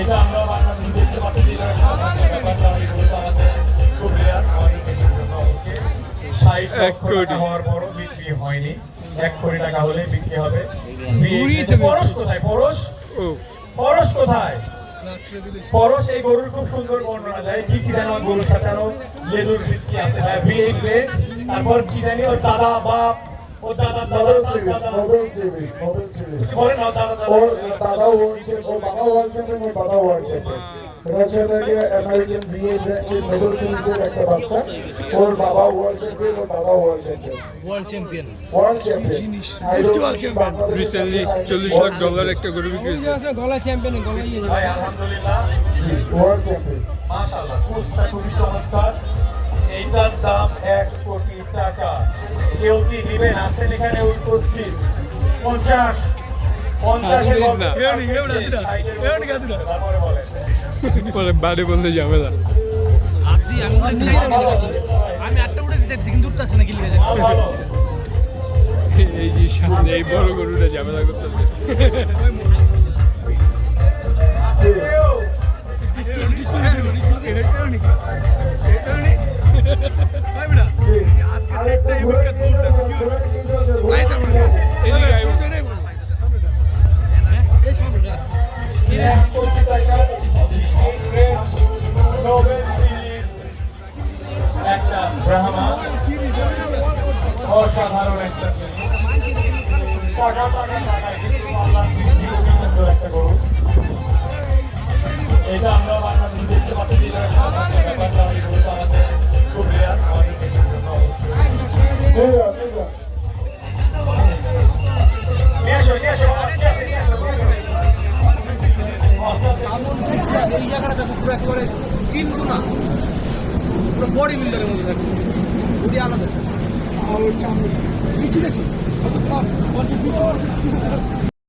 এটা আমরা বাংলাদেশে দেখতে পাচ্ছি এক কোটি। টাকা হওয়ার পরও বিক্রি হয়নি। এক কোটি টাকা হলে বিক্রি হবে। ঘুরিয়ে বিয়ে- দেবে। পরশ কোথায়? পরশ? পরশ কোথায়? পরশ এই গরুর খুব সুন্দর বর্ণনা দেয় কি কি জানো গরুর সাথে আরও লেজুর কি আছে। তারপর কি জানি ওর দাদা বাপ ওর দাদা দাদা মোবাইল দাদা সিরিজ দাদা মোবাইল সিরিজ মোবাইল সিরিজ বলে না দাদা দাদা ওর দাদা ওয়ার্ল্ড চ্যাম্পিয়ন ওর বাবা ওয়ার্ল্ড চ্যাম্পিয়ন ওর দাদা ওয়ার্ল্ড চ্যাম্পিয়ন এটা হচ্ছে এটাকে আমেরিকান ভিএ ব্র্যান্ডের মোবাইল সিরিজের একটা বাচ্চা ওর বাবা ওয়ার্ল্ড চ্যাম্পিয়ন ওর দাদা world champion world champion world champion recently চল্লিশ লাখ ডলার একটা গরু বিক্রি হয়েছে গলা চ্যাম্পিয়ন গলা ইয়ে ভাই আলহামদুলিল্লাহ ওয়ার্ল্ড চ্যাম্পিয়ন মাশাআল্লাহ কুচটা খুবই চমৎকার এইটার দাম এক কোটি টাকা কেউ কি দিবেন আছেন এখানে উপস্থিত পঞ্চাশ বাড়ি না আমি আটটা উঠে লিখে এই যে সামনে এই বড় গরুটা ঝামেলা করতে এদিকে ব্রাহ্মা অসাধারণ একটা একটা গরু। এটা আমরা বাংলাদেশে দেখতে পাচ্ছি। এই জায়গাটা পুরো একেবারে চিনবো না। পুরো বডি বিল্ডারের মধ্যে থাকে। বডি আলাদা। কিছু দেখি